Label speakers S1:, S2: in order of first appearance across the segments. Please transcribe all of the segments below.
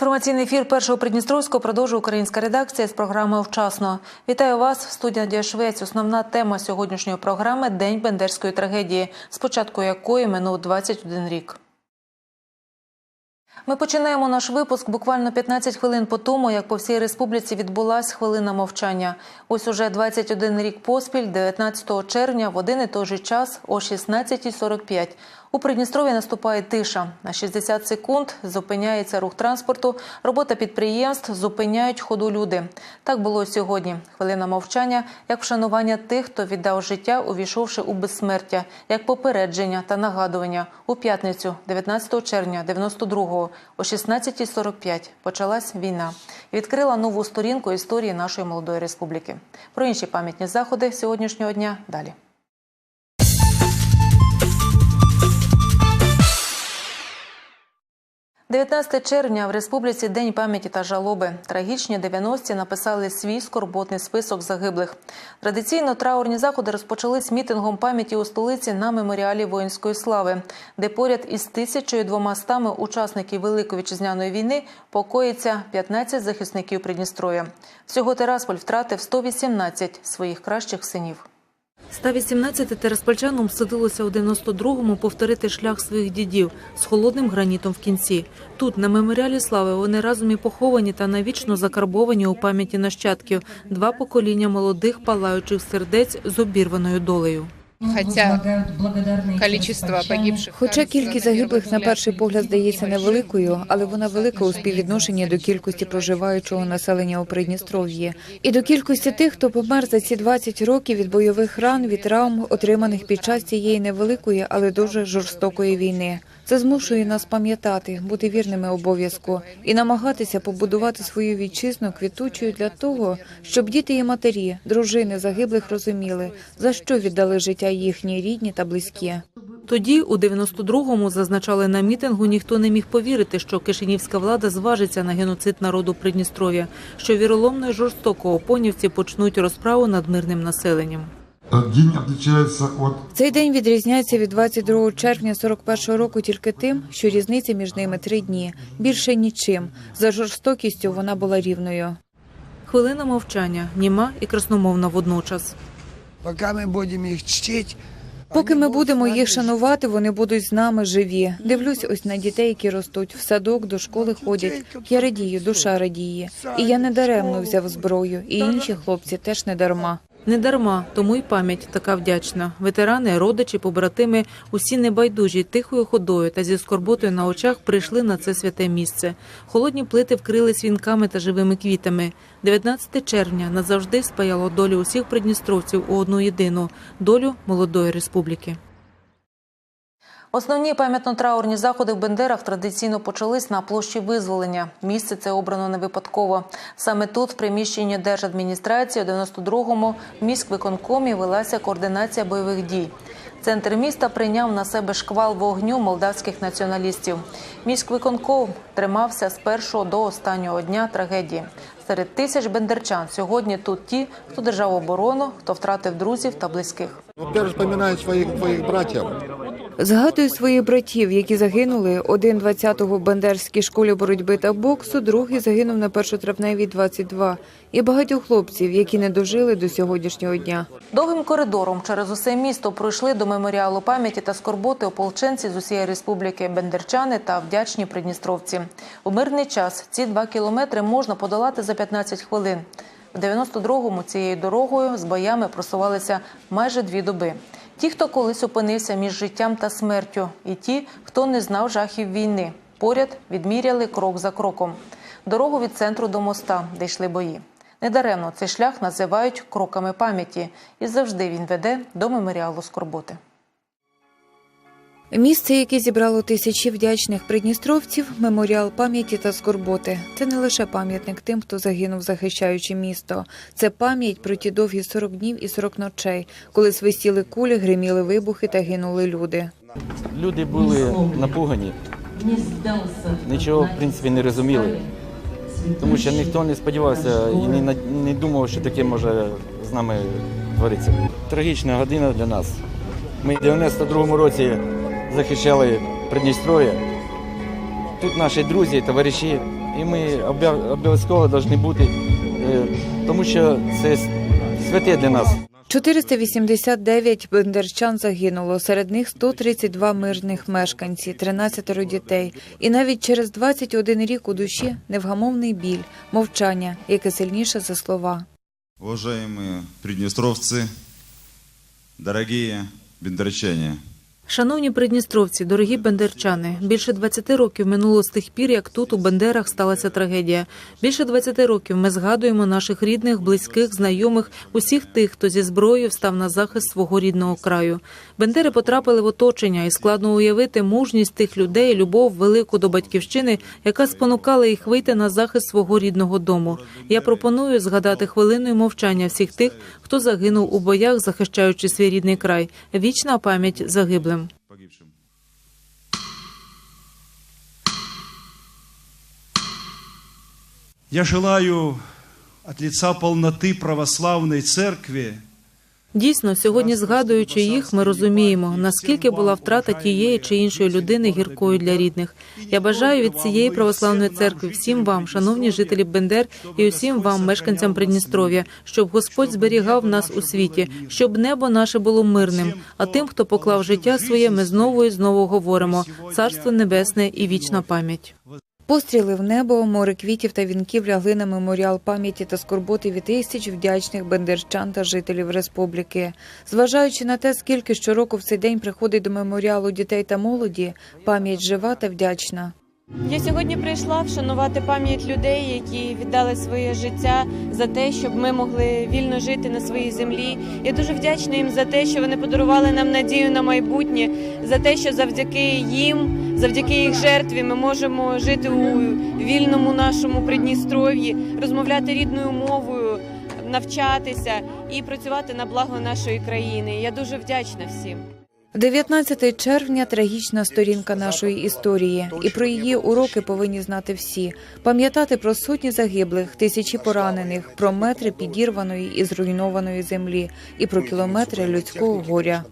S1: Інформаційний ефір першого Придністровського продовжує українська редакція з програми Вчасно. Вітаю вас в студії Надія Швець. Основна тема сьогоднішньої програми День Бендерської трагедії, спочатку якої минув 21 рік. Ми починаємо наш випуск буквально 15 хвилин по тому, як по всій республіці відбулась хвилина мовчання. Ось уже 21 рік поспіль, 19 червня, в один і той же час о 16.45. У Придністрові наступає тиша. На 60 секунд зупиняється рух транспорту, робота підприємств, зупиняють ходу люди. Так було сьогодні. Хвилина мовчання як вшанування тих, хто віддав життя, увійшовши у безсмертя, як попередження та нагадування. У п'ятницю, 19 червня 92-го, о 16.45 почалась війна і відкрила нову сторінку історії нашої молодої республіки. Про інші пам'ятні заходи сьогоднішнього дня далі. – 19 червня в республіці День пам'яті та жалоби. Трагічні 90-ті написали свій скорботний список загиблих. Традиційно траурні заходи розпочались мітингом пам'яті у столиці на меморіалі воїнської слави, де поряд із 1200 учасників Великої вітчизняної війни покоїться 15 захисників Придністров'я. Всього Терасполь втратив 118 своїх кращих синів. 118 тераспольчанам судилося у 92-му повторити шлях своїх дідів з холодним гранітом в кінці. Тут, на меморіалі слави, вони разом і поховані та навічно закарбовані у пам'яті нащадків два покоління молодих палаючих сердець з обірваною долею.
S2: Хоча количество погибших
S3: Хоча кількість загиблих на перший погляд здається невеликою, але вона велика у співвідношенні до кількості проживаючого населення у Придністров'ї і до кількості тих, хто помер за ці 20 років від бойових ран, від травм, отриманих під час цієї невеликої, але дуже жорстокої війни. Це змушує нас пам'ятати, бути вірними обов'язку і намагатися побудувати свою вітчизну квітучою для того, щоб діти і матері, дружини загиблих розуміли, за що віддали життя їхні рідні та близькі.
S1: Тоді, у 92-му, зазначали на мітингу, ніхто не міг повірити, що кишинівська влада зважиться на геноцид народу Придністров'я, що віроломно і жорстоко опонівці почнуть розправу над мирним населенням.
S4: Этот день отличается от
S3: Цей день відрізняється від 22 червня 41 року тільки тим, що різниця між ними три дні. Більше нічим. За жорстокістю вона була рівною.
S1: Хвилина мовчання, німа і красномовна водночас.
S5: Пока мы будем их чтить,
S3: Поки ми будемо їх шанувати, вони будуть з нами живі. Дивлюсь ось на дітей, які ростуть в садок, до школи ходять. Я радію, душа радіє. І я не даремно взяв зброю, і інші хлопці теж не дарма.
S1: Не дарма, тому й пам'ять така вдячна. Ветерани, родичі, побратими, усі небайдужі, тихою ходою та зі скорботою на очах прийшли на це святе місце. Холодні плити вкрили свінками та живими квітами. 19 червня назавжди спаяло долю усіх придністровців у одну єдину долю молодої республіки. Основні пам'ятно-траурні заходи в Бендерах традиційно почались на площі визволення. Місце це обрано не випадково. Саме тут, в приміщенні держадміністрації, у 92-му в міськвиконкомі велася координація бойових дій. Центр міста прийняв на себе шквал вогню молдавських націоналістів. Міськвиконком тримався з першого до останнього дня трагедії. Серед тисяч бендерчан сьогодні тут ті, хто держав оборону, хто втратив друзів та близьких.
S6: Во-первых, вспоминаю своих твоих братьев.
S3: Згадую своїх братів, які загинули. Один 20-го в Бендерській школі боротьби та боксу, другий загинув на першотравневій 22. І багатьох хлопців, які не дожили до сьогоднішнього дня.
S1: Довгим коридором через усе місто пройшли до меморіалу пам'яті та скорботи ополченці з усієї республіки, бендерчани та вдячні придністровці. У мирний час ці два кілометри можна подолати за 15 хвилин. В 92-му цією дорогою з боями просувалися майже дві доби. Ті, хто колись опинився між життям та смертю, і ті, хто не знав жахів війни, поряд відміряли крок за кроком. Дорогу від центру до моста, де йшли бої. Недаремно цей шлях називають кроками пам'яті, і завжди він веде до меморіалу скорботи.
S3: Місце, яке зібрало тисячі вдячних придністровців, меморіал пам'яті та скорботи. Це не лише пам'ятник тим, хто загинув, захищаючи місто. Це пам'ять про ті довгі 40 днів і 40 ночей, коли свистіли кулі, гриміли вибухи та гинули люди.
S7: Люди були напугані, нічого в принципі не розуміли, тому що ніхто не сподівався і не, думав, що таке може з нами творитися. Трагічна година для нас. Ми в 92-му році захищали Придністров'я. Тут наші друзі, товариші, і ми обов'язково повинні бути, е, тому що це святе для нас.
S3: 489 бендерчан загинуло, серед них 132 мирних мешканці, 13 дітей. І навіть через 21 рік у душі невгамовний біль, мовчання, яке сильніше за слова.
S8: Уважаемые приднестровцы, дорогие бендерчане,
S1: Шановні придністровці, дорогі бендерчани, більше 20 років минуло з тих пір, як тут у Бендерах сталася трагедія. Більше 20 років ми згадуємо наших рідних, близьких, знайомих, усіх тих, хто зі зброєю встав на захист свого рідного краю. Бендери потрапили в оточення, і складно уявити мужність тих людей, любов велику до батьківщини, яка спонукала їх вийти на захист свого рідного дому. Я пропоную згадати хвилиною мовчання всіх тих, хто загинув у боях, захищаючи свій рідний край. Вічна пам'ять загиблим.
S9: Я желаю от лица полноты православной церкви
S1: Дійсно, сьогодні згадуючи їх, ми розуміємо, наскільки була втрата тієї чи іншої людини гіркою для рідних. Я бажаю від цієї православної церкви всім вам, шановні жителі Бендер, і усім вам, мешканцям Придністров'я, щоб Господь зберігав нас у світі, щоб небо наше було мирним. А тим, хто поклав життя своє, ми знову і знову говоримо: царство небесне і вічна пам'ять.
S3: Постріли в небо, море квітів та вінків лягли на меморіал пам'яті та скорботи від тисяч вдячних бендерчан та жителів республіки. Зважаючи на те, скільки щороку в цей день приходить до меморіалу дітей та молоді, пам'ять жива та вдячна.
S10: Я сьогодні прийшла вшанувати пам'ять людей, які віддали своє життя за те, щоб ми могли вільно жити на своїй землі. Я дуже вдячна їм за те, що вони подарували нам надію на майбутнє, за те, що завдяки їм, завдяки їх жертві, ми можемо жити у вільному нашому Придністров'ї, розмовляти рідною мовою, навчатися і працювати на благо нашої країни. Я дуже вдячна всім.
S3: 19 червня трагічна сторінка нашої історії, і про її уроки повинні знати всі. Пам'ятати про сотні загиблих, тисячі поранених, про метри підірваної і зруйнованої землі, і про кілометри людського горя.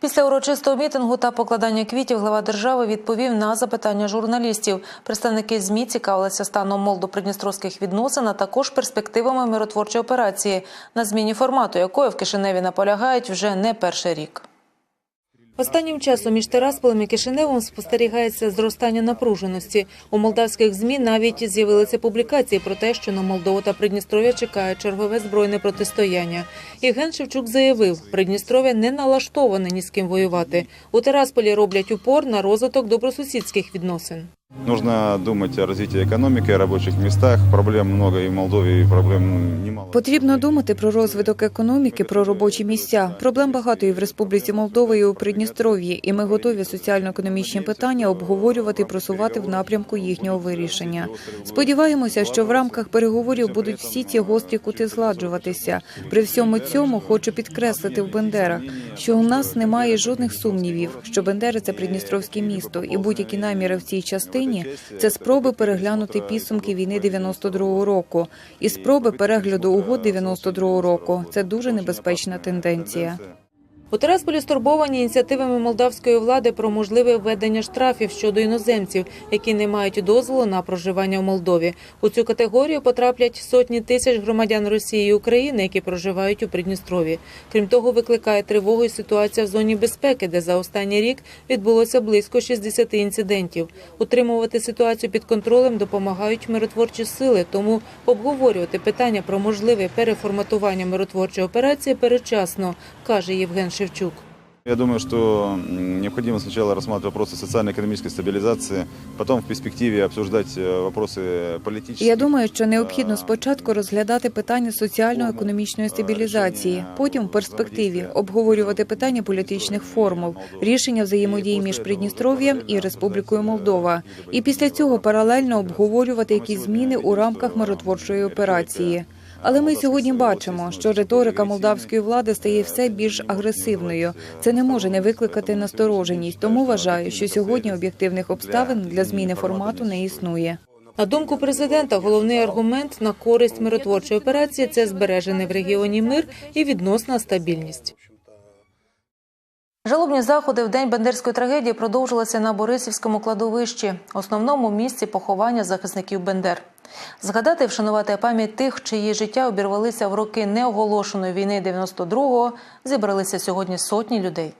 S1: Після урочистого мітингу та покладання квітів глава держави відповів на запитання журналістів. Представники змі цікавилися станом молдо-придністровських відносин, а також перспективами миротворчої операції, на зміні формату якої в Кишиневі наполягають вже не перший рік. Останнім часом між Терасполем і Кишиневом спостерігається зростання напруженості. У молдавських змі навіть з'явилися публікації про те, що на Молдову та Придністров'я чекає чергове збройне протистояння. Євген Шевчук заявив, Придністров'я не налаштоване ні з ким воювати. У Терасполі роблять упор на розвиток добросусідських відносин.
S8: Нужно думать о развитии экономики, о рабочих местах. Проблем много и в Молдове, и проблем немало.
S3: Потрібно думати про розвиток економіки, про робочі місця. Проблем багато і в Республіці Молдова, і у Придністров'ї, і ми готові соціально-економічні питання обговорювати і просувати в напрямку їхнього вирішення. Сподіваємося, що в рамках переговорів будуть всі ці гострі кути згладжуватися. При всьому цьому хочу підкреслити в Бендерах, що у нас немає жодних сумнівів, що Бендери це придністровське місто, і будь-які наміри в цій частині це спроби переглянути підсумки війни 92-го року і спроби перегляду угод 92-го року. Це дуже небезпечна тенденція.
S1: У Терасполі стурбовані ініціативами молдавської влади про можливе введення штрафів щодо іноземців, які не мають дозволу на проживання в Молдові. У цю категорію потраплять сотні тисяч громадян Росії і України, які проживають у Придністрові. Крім того, викликає тривогу і ситуація в зоні безпеки, де за останній рік відбулося близько 60 інцидентів. Утримувати ситуацію під контролем допомагають миротворчі сили, тому обговорювати питання про можливе переформатування миротворчої операції передчасно, каже Євген Шевчук.
S8: Я думаю, что м, необходимо сначала рассматривать вопросы социально-экономической стабилизации, потом в перспективе обсуждать э, вопросы политические.
S3: Я думаю, що необхідно спочатку розглядати питання соціально-економічної стабілізації, потім в перспективі обговорювати питання політичних формул, рішення взаємодії між Придністров'ям і Республікою Молдова, і після цього паралельно обговорювати якісь зміни у рамках миротворчої операції. Але ми сьогодні бачимо, що риторика молдавської влади стає все більш агресивною. Це не може не викликати настороженість. Тому вважаю, що сьогодні об'єктивних обставин для зміни формату не існує.
S1: На думку президента, головний аргумент на користь миротворчої операції це збережений в регіоні мир і відносна стабільність. Жалобні заходи в день бендерської трагедії продовжилися на Борисівському кладовищі, основному місці поховання захисників Бендер. Згадати, вшанувати пам'ять тих, чиї життя обірвалися в роки неоголошеної війни 92-го, зібралися сьогодні сотні людей.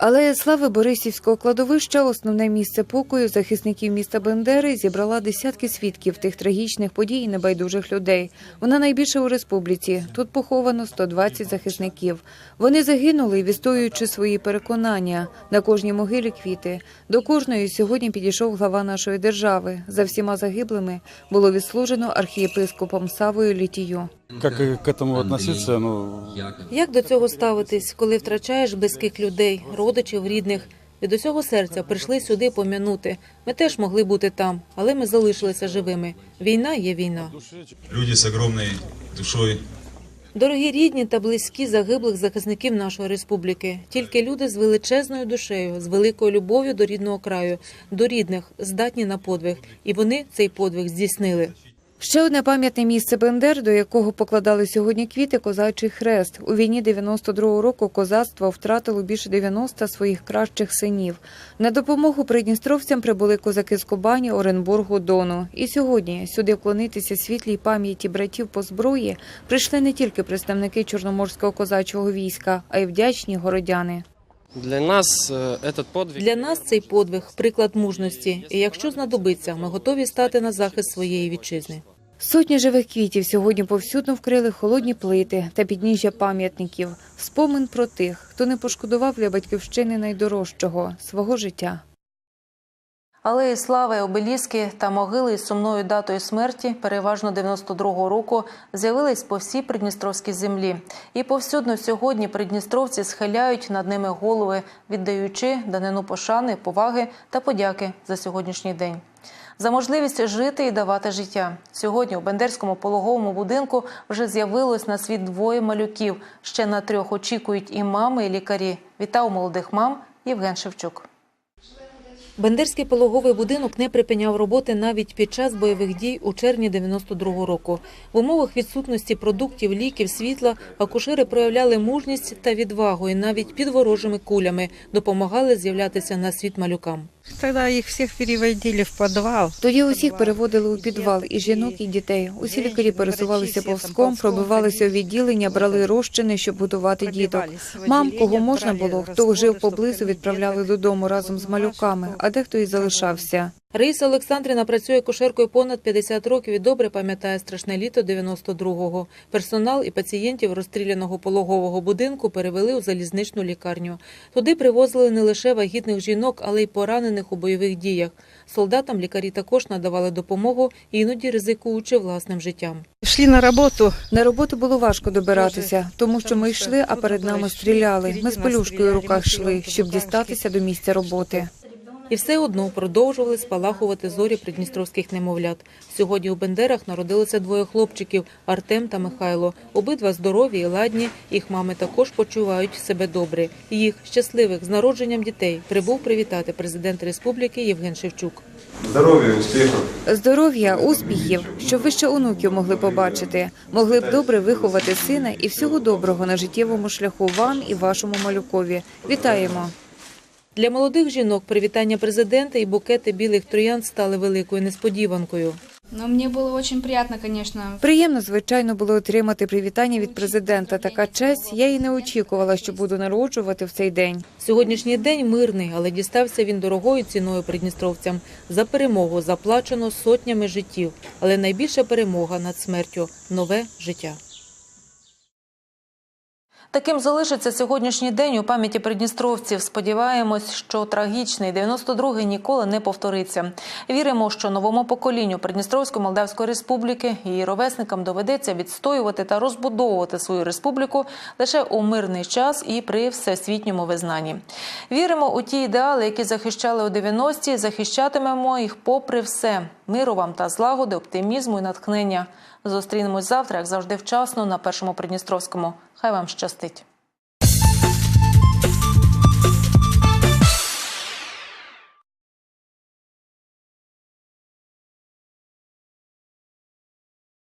S3: Алея слави Борисівського кладовища, основне місце покою захисників міста Бендери, зібрала десятки свідків тих трагічних подій і небайдужих людей. Вона найбільша у республіці. Тут поховано 120 захисників. Вони загинули, відстоюючи свої переконання. На кожній могилі квіти. До кожної сьогодні підійшов глава нашої держави. За всіма загиблими було відслужено архієпископом Савою Літію.
S6: Как к этому относиться, ну,
S1: Як до цього ставитись, коли втрачаєш близьких людей, родичів, рідних? Від усього серця прийшли сюди пом'янути. Ми теж могли бути там, але ми залишилися живими. Війна є війна.
S11: Люди с огромной душой,
S1: Дорогі рідні та близькі загиблих захисників нашої республіки. Тільки люди з величезною душею, з великою любов'ю до рідного краю, до рідних, здатні на подвиг, і вони цей подвиг здійснили.
S3: Ще одне пам'ятне місце Бендер, до якого покладали сьогодні квіти, козачий хрест. У війні 92-го року козацтво втратило більше 90 своїх кращих синів. На допомогу придністровцям прибули козаки з Кубані, Оренбургу, Дону. І сьогодні сюди вклонитися світлій пам'яті братів по зброї прийшли не тільки представники Чорноморського козачого війська, а й вдячні городяни.
S12: Для нас подвиг
S1: Для нас цей подвиг приклад мужності. І якщо знадобиться, ми готові стати на захист своєї вітчизни.
S3: Сотні живих квітів сьогодні повсюдно вкрили холодні плити та підніжжя пам'ятників. Спомин про тих, хто не пошкодував для батьківщини найдорожчого свого життя.
S1: Алеї слави, обеліски та могили із сумною датою смерті, переважно 92-го року, з'явились по всій придністровській землі. І повсюдно сьогодні придністровці схиляють над ними голови, віддаючи данину пошани, поваги та подяки за сьогоднішній день. За можливість жити і давати життя. Сьогодні у Бендерському пологовому будинку вже з'явилось на світ двоє малюків. Ще на трьох очікують і мами, і лікарі. Вітав молодих мам Євген Шевчук. Бендерський пологовий будинок не припиняв роботи навіть під час бойових дій у червні 92-го року. В умовах відсутності продуктів, ліків, світла акушери проявляли мужність та відвагу і навіть під ворожими кулями допомагали з'являтися на світ малюкам.
S2: Тоді їх всіх переводили в підвал.
S3: Тоді усіх переводили у підвал і жінок, і дітей. Усі лікарі пересувалися повзком, пробивалися у відділення, брали розчини, щоб готувати діток. Мам, кого можна було, хто жив поблизу, відправляли додому разом з малюками, а дехто і залишався.
S1: Раїса Олександрівна працює кушеркою понад 50 років і добре пам'ятає страшне літо 92-го. Персонал і пацієнтів розстріляного пологового будинку перевели у залізничну лікарню. Туди привозили не лише вагітних жінок, але й поранених у бойових діях. Солдатам лікарі також надавали допомогу, іноді ризикуючи власним життям.
S2: Йшли на роботу.
S3: На роботу було важко добиратися, тому що ми йшли, а перед нами стріляли. Ми з пелюшкою в руках йшли, щоб дістатися до місця роботи.
S1: І все одно продовжували спалахувати зорі придністровських немовлят. Сьогодні у Бендерах народилося двоє хлопчиків Артем та Михайло. Обидва здорові і ладні. Їх мами також почувають себе добре. Їх щасливих з народженням дітей прибув привітати президент республіки Євген Шевчук.
S11: здоровья, успехов.
S3: Здоров'я, успіхів, щоб ви ще онуків могли побачити, могли б добре виховати сина і всього доброго на життєвому шляху вам і вашому малюкові. Вітаємо!
S1: Для молодих жінок привітання президента і букети білих троянд стали великою несподіванкою.
S13: Но мне было очень приятно, конечно.
S3: Приємно, звичайно, було отримати привітання від президента. Така честь. Я і не очікувала, що буду народжувати в цей день.
S1: Сьогоднішній день мирний, але дістався він дорогою ціною придністровцям. За перемогу заплачено сотнями життів, але найбільша перемога над смертю нове життя. Таким залишиться сьогоднішній день у пам'яті придністровців. Сподіваємось, що трагічний 92-й ніколи не повториться. Віримо, що новому поколінню Придністровської Молдавської республіки її ровесникам доведеться відстоювати та розбудовувати свою республіку лише у мирний час і при всесвітньому визнанні. Віримо у ті ідеали, які захищали у 90-ті, захищатимемо їх попри все. Миру вам та злагоди, оптимізму і натхнення. Зустрінемось завтра, як завжди, вчасно на першому Придністровському. Хай вам щастить.